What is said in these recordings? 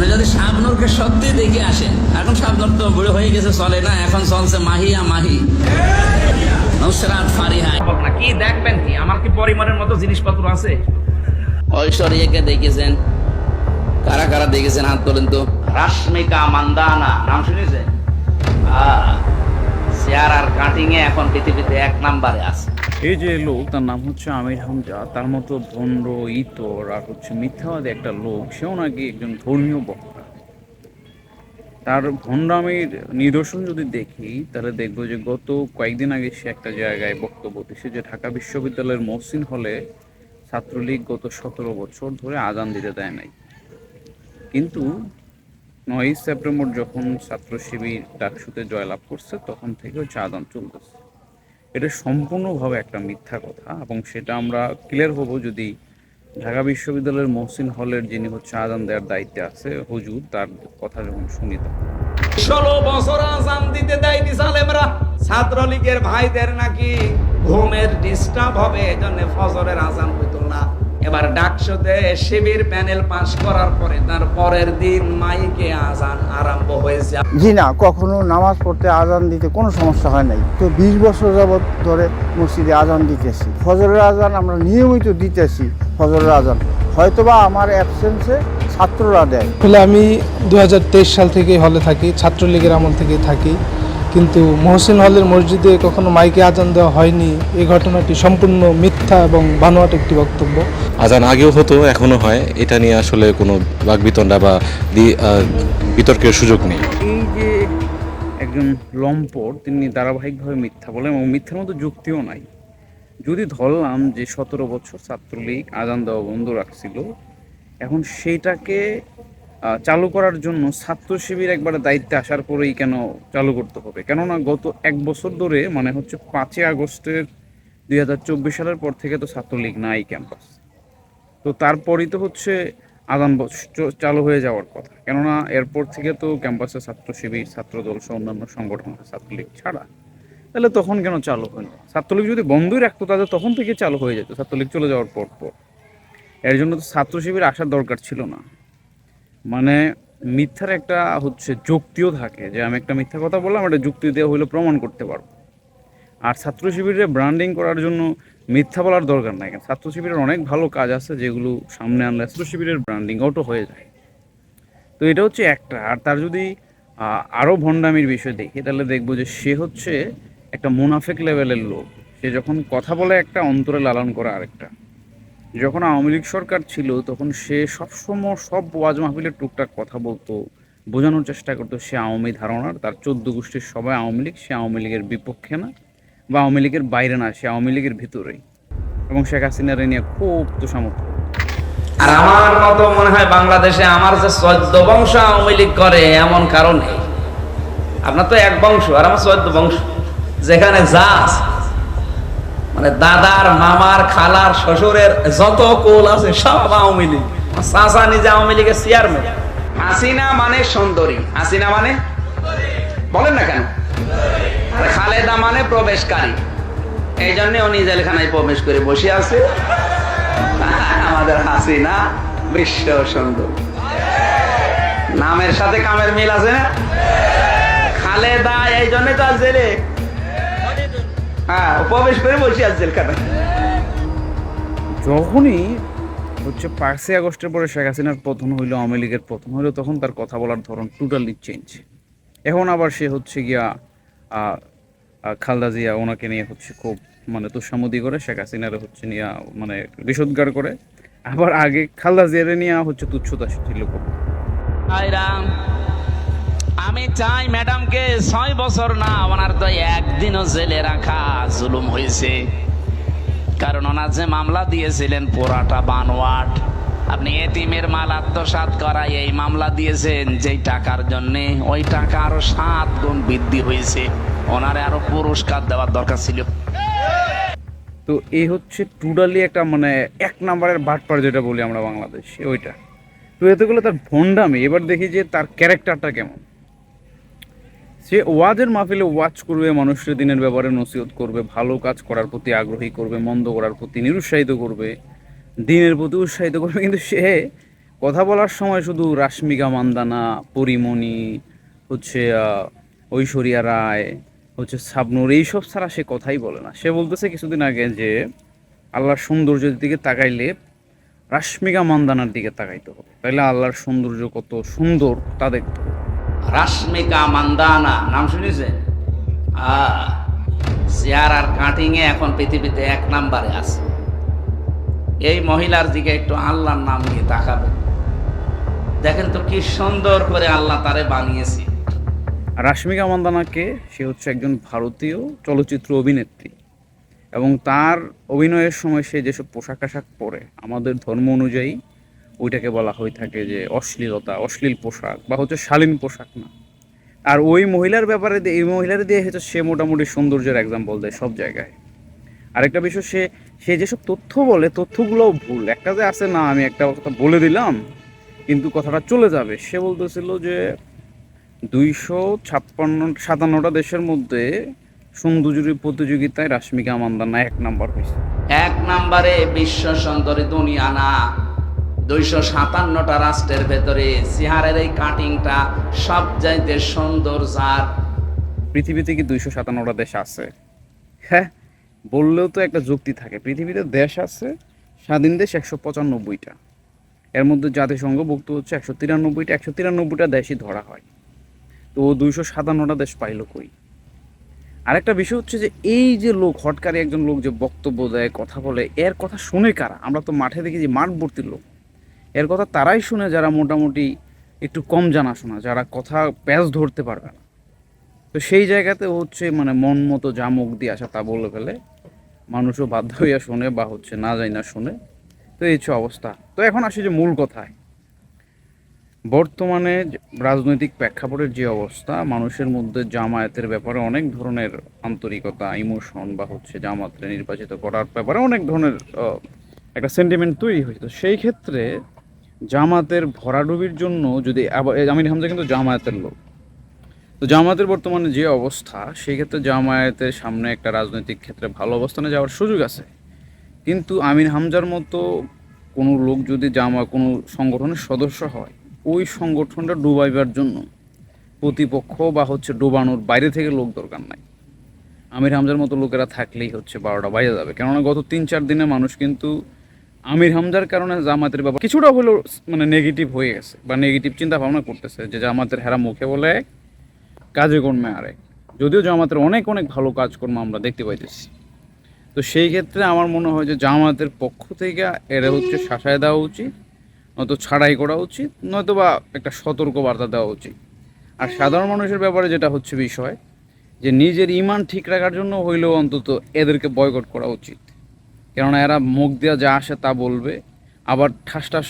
আপনি যদি শাবনুরকে সত্যি দেখে আসেন এখন শাবনুর তো বুড়ো হয়ে গেছে চলে না এখন চলছে মাহিয়া মাহি। নুসরাত ফারিহা। কি দেখবেন কি? আমার কি পরিমাণের মতো জিনিসপত্র আছে? ঐশ্বরিয়াকে দেখেছেন? কারা কারা দেখেছেন? হাত তোলেন তো। রাশ্মিকা মান্দানা নাম শুনেছেন? আর কাটিং এ এখন পৃথিবীতে এক নাম্বারে আছে। এই যে লোক, তার নাম হচ্ছে আমির হামজা। তার মতো ভণ্ড ইতর আর হচ্ছে মিথ্যাবাদী একটা লোক, সেও নাকি একজন ধর্মীয় বক্তা। তার ভণ্ডামির নিদর্শন যদি দেখি, তাহলে দেখব যে গত কয়েকদিন আগে সে একটা জায়গায় বক্তব্য দিচ্ছে যে ঢাকা বিশ্ববিদ্যালয়ের মহসিন হলে ছাত্রলীগ গত সতেরো বছর ধরে আজান দিতে দেয় নাই। কিন্তু নয়ই সেপ্টেম্বর যখন ছাত্র শিবির ডাকসুতে জয়লাভ করছে, তখন থেকে হচ্ছে আদান চলতেছে। এটা সম্পূর্ণভাবে একটা মিথ্যা কথা এবং সেটা আমরা ক্লিয়ার হব যদি ঢাকা বিশ্ববিদ্যালয়ের মহসিন হলের যিনি হচ্ছে আজান দেওয়ার দায়িত্বে আছে, হুজুর, তার কথা যখন শুনি ষোলো বছর আজান দিতে দেয়নি সালেমরা ছাত্রলীগের ভাইদের নাকি ঘুমের ডিস্টার্ব হবে, এজন্য ফজরের আজান হইতো। এবার ডাকসুতে শিবির প্যানেল পাস করার পরে তার পরের দিন মাইকে আজান আরম্ভ হয়েছে। জি না কখনো নামাজ পড়তে আজান দিতে কোনো সমস্যা হয় নাই। তো বিশ বছর যাবৎ ধরে মসজিদে আজান দিতেছি। ফজরের আজান আমরা নিয়মিত দিতেছি ফজরের আজান। হয়তোবা আমার অ্যাবসেন্সে ছাত্ররা দেয়। আসলে আমি দু হাজার তেইশ সাল থেকে হলে থাকি ছাত্রলীগের আমল থেকেই থাকি। কিন্তু মহসিন হলের মসজিদে কখনো মাইকে আজান দেওয়া হয়নি। এই ঘটনাটি সম্পূর্ণ মিথ্যা এবং বানোয়াট একটি বক্তব্য। আজান আগেও হতো এখনও হয়। এটা নিয়ে আসলে কোনো বাকবিতণ্ডা বা বিতর্কের সুযোগ নেই। এই যে একজন লম্পট তিনি ধারাবাহিকভাবে মিথ্যা বলেন এবং মিথ্যার মতো যুক্তিও নাই। যদি ধরলাম যে সতেরো বছর ছাত্রলীগ আজান দেওয়া বন্ধ রাখছিল এখন সেইটাকে চালু করার জন্য ছাত্র শিবির একবার দায়িত্বে আসার পরেই কেন চালু করতে হবে? কেননা গত এক বছর ধরে মানে হচ্ছে পাঁচই আগস্টের দুই হাজার চব্বিশ সালের পর থেকে তো ছাত্রলীগ নাই ক্যাম্পাস। তো তারপরই তো হচ্ছে আদান চালু হয়ে যাওয়ার কথা। কেননা এরপর থেকে তো ক্যাম্পাসে ছাত্র শিবির ছাত্রদল সহ অন্যান্য সংগঠন ছাত্রলীগ ছাড়া। তাহলে তখন কেন চালু হয়নি? ছাত্রলীগ যদি বন্ধই রাখতো তাহলে তখন থেকে চালু হয়ে যেত, ছাত্রলীগ চলে যাওয়ার পর পর। এর জন্য তো ছাত্র শিবির আসার দরকার ছিল না। মানে মিথ্যার একটা হচ্ছে যুক্তিও থাকে। যে আমি একটা মিথ্যা কথা বললাম, এটা যুক্তি দেওয়া হইলে প্রমাণ করতে পারব। আর ছাত্র শিবিরে ব্র্যান্ডিং করার জন্য মিথ্যা বলার দরকার নাই। কারণ ছাত্র শিবিরের অনেক ভালো কাজ আছে যেগুলো সামনে আনলে ছাত্র শিবিরের ব্র্যান্ডিং আউটও হয়ে যায়। তো এটা হচ্ছে একটা। আর তার যদি আরও ভণ্ডামির বিষয় দেখি, তাহলে দেখব যে সে হচ্ছে একটা মুনাফেক লেভেলের লোক। সে যখন কথা বলে একটা, অন্তরে লালন করে আরেকটা। যখন আওয়ামী লীগ সরকার ছিল তখন সে সবসময় সব ওয়াজ মাহফিলের টুকটাক কথা বলতো বোঝানোর চেষ্টা করতো সে আওয়ামী ধারণার। তার চোদ্দ গোষ্ঠীর সবাই আওয়ামী লীগ সে আওয়ামী লীগের বিপক্ষে না বা আওয়ামী লীগের বাইরে না সে আওয়ামী লীগের ভিতরেই। এবং শেখ হাসিনার নিয়ে খুব তো সামর্থ্য আর আমার মতো মনে হয় বাংলাদেশে আমার যে চোদ্দ বংশ আওয়ামী লীগ করে এমন কারণ। নেই আপনার তো এক বংশ আর আমার চোদ্দ বংশ। যেখানে যা আছে, মানে দাদার, মামার, খালার, শ্বশুরের যত কোল আছে, সব আওয়ামী লীগ। চাচা নিজে আওয়ামী লীগের চেয়ারম্যান হাসিনা মানে সুন্দরী। হাসিনা মানে? বলেন না কেন? আর খালেদা মানে প্রবেশকারী। এই জন্য উনি জেলখানায় প্রবেশ করে বসে আছে। আমাদের হাসিনা বিশ্ব সুন্দর। নামের সাথে কামের মিল আছে না? খালেদা, এই জন্য তো আজ জেলে। হ্যাঁ ও করে বসে আছে জেলখানায়। যখনই হচ্ছে পাঁচই আগস্টের পরে শেখ হাসিনার পতন হইল আওয়ামী লীগের পতন হইল তখন তার কথা বলার ধরন টোটালি চেঞ্জ এখন আবার সে হচ্ছে গিয়া খালদা জিয়া ওনাকে নিয়ে হচ্ছে খুব মানে তুষামদি করে শেখ হাসিনার হচ্ছে নিয়ে মানে বিষোদ্গার করে। আবার আগে খালদা জিয়ারে নিয়ে হচ্ছে তুচ্ছতা ছিল খুব। আমি চাই ম্যাডামকে ছয় বছর না, ওনার তো একদিনও জেলে রাখা জুলুম হয়েছে। কারণ ওনার যে মামলা দিয়েছিলেন পোড়াটা বানোয়াট, আপনি এতিমের মাল আত্মসাৎ করা এই মামলা দিয়েছেন, যেই টাকার জন্য ওই টাকা আরও সাত গুণ বৃদ্ধি হয়েছে। ওনারে আরও পুরস্কার দেওয়ার দরকার ছিল। তো এই হচ্ছে টুডালি একটা মানে এক নাম্বারের বাটপার যেটা বলি আমরা বাংলাদেশে, ওইটা। তো এতে করলে তার ভণ্ডামি, এবার দেখি যে তার ক্যারেক্টারটা কেমন। সে ওয়াজের মাহফিলে ওয়াজ করবে, মানুষের দিনের ব্যাপারে নসিহত করবে, ভালো কাজ করার প্রতি আগ্রহী করবে, মন্দ করার প্রতি নিরুৎসাহিত করবে, দিনের প্রতি উৎসাহিত করবে। কিন্তু সে কথা বলার সময় শুধু রাশ্মিকা মান্দানা, পরিমণি, হচ্ছে ঐশ্বরিয়া রায়, হচ্ছে সাবনুর এইসব ছাড়া সে কথাই বলে না। সে বলতেছে কিছুদিন আগে যে, আল্লাহর সৌন্দর্যের দিকে তাকাইলে রাশ্মিকা মান্দানার দিকে তাকাইতে হবে। তাইলে আল্লাহর সৌন্দর্য কত সুন্দর তা দেখতে হবে। রাশ্মিকা মান্দানা নাম শুনেছে? চেয়ার আর কাটিং এ এখন পৃথিবীতে এক নাম্বারে আছে। এই মহিলার দিকে একটু আল্লাহর নাম নিয়ে তাকাবে। দেখেন তো কি সুন্দর করে আল্লাহ তারে বানিয়েছে। রাশ্মিকা মান্দানাকে সে হচ্ছে একজন ভারতীয় চলচ্চিত্র অভিনেত্রী এবং তার অভিনয়ের সময় সে যেসব পোশাক আশাক পরে, আমাদের ধর্ম অনুযায়ী ওইটাকে বলা হয়ে থাকে যে অশ্লীলতা, অশ্লীল পোশাক বা হচ্ছে শালীন পোশাক না। আর ওই মহিলার ব্যাপারে এই মহিলার দিয়ে হচ্ছে সে মোটামুটি সৌন্দর্যের এক্সাম্পল দেয় সব জায়গায়। আরেকটা বিষয়, সে সে যেসব তথ্য বলে, তথ্যগুলোও ভুল। একটা যে আছে, না, আমি একটা কথা বলে দিলাম, কিন্তু কথাটা চলে যাবে। সে বলতেছিল যে দুইশো ছাপ্পান্ন, সাতান্নটা দেশের মধ্যে সৌন্দর্য প্রতিযোগিতায় রাশ্মিকা মান্দানা এক নাম্বার হয়েছে। এক নাম্বারে বিশ্ব সুন্দরী দুনিয়া না। দুইশো সাতান্নটা রাষ্ট্রের ভেতরে চেহারের এই কাটিংটা সব চাইতে সুন্দর যার পৃথিবীতে কি দুইশো সাতান্নটা দেশ আছে? হ্যাঁ বললেও তো একটা যুক্তি থাকে। পৃথিবীতে দেশ আছে, স্বাধীন দেশ একশো পঁচানব্বইটা। এর মধ্যে জাতিসংঘ জাতিসংঘভুক্ত হচ্ছে একশো তিরানব্বইটা। একশো তিরানব্বইটা দেশই ধরা হয়। তো ও দুইশো সাতান্নটা দেশ পাইলো কই? আরেকটা বিষয় হচ্ছে যে এই যে লোক, হটকারী একজন লোক যে বক্তব্য দেয়, কথা বলে, এর কথা শুনে কারা? আমরা তো মাঠে দেখি যে মাঠ ভর্তি লোক। এর কথা তারাই শুনে যারা মোটামুটি একটু কম জানাশোনা, যারা কথা প্যাচ ধরতে পারবে না। তো সেই জায়গাতে হচ্ছে মানে মন মতো যা মুখ দিয়ে আসা তা বলে ফেলে, মানুষও বাধ্য হইয়া শোনে বা হচ্ছে না যায় না শোনে। তো এই হচ্ছে অবস্থা। তো এখন আসি যে মূল কথায়। বর্তমানে রাজনৈতিক প্রেক্ষাপটের যে অবস্থা, মানুষের মধ্যে জামায়াতের ব্যাপারে অনেক ধরনের আন্তরিকতা, ইমোশন বা হচ্ছে জামাতরে নির্বাচিত করার ব্যাপারে অনেক ধরনের একটা সেন্টিমেন্ট তৈরি হয়েছে। তো সেই ক্ষেত্রে জামাতের ভরাডুবির জন্য যদি আমির হামজা কিন্তু জামায়াতের লোক। তো জামায়াতের বর্তমানে যে অবস্থা, সেই ক্ষেত্রে জামায়াতের সামনে একটা রাজনৈতিক ক্ষেত্রে ভালো অবস্থানে যাওয়ার সুযোগ আছে। কিন্তু আমির হামজার মতো কোনো লোক যদি জামা কোনো সংগঠনের সদস্য হয়, ওই সংগঠনটা ডুবাইবার জন্য প্রতিপক্ষ বা হচ্ছে ডোবানোর বাইরে থেকে লোক দরকার নাই। আমির হামজার মতো লোকেরা থাকলেই হচ্ছে বারোটা বাইরে যাবে। কেননা গত তিন চার দিনে মানুষ কিন্তু আমির হামজার কারণে জামাতের ব্যাপার কিছুটা হলেও মানে নেগেটিভ হয়ে গেছে বা নেগেটিভ চিন্তা ভাবনা করতেছে যে জামাতের হেরা মুখে বলে কাজে কর্মে আরেক যদিও জামাতের অনেক অনেক ভালো কাজকর্ম আমরা দেখতে পাইতেছি। তো সেই ক্ষেত্রে আমার মনে হয় যে জামাতের পক্ষ থেকে এরা হচ্ছে শাসায় দেওয়া উচিত, নয়তো ছাড়াই করা উচিত নয়তো বা একটা সতর্ক বার্তা দেওয়া উচিত। আর সাধারণ মানুষের ব্যাপারে যেটা হচ্ছে বিষয়, যে নিজের ইমান ঠিক রাখার জন্য হইলেও অন্তত এদেরকে বয়কট করা উচিত। কেননা এরা মুখ দেওয়া যা আসে তা বলবে। আবার ঠাস ঠাস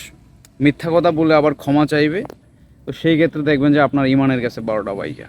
মিথ্যা কথা বলে আবার ক্ষমা চাইবে। তো সেই ক্ষেত্রে দেখবেন যে আপনার ইমানের কাছে বারোটা বাইজা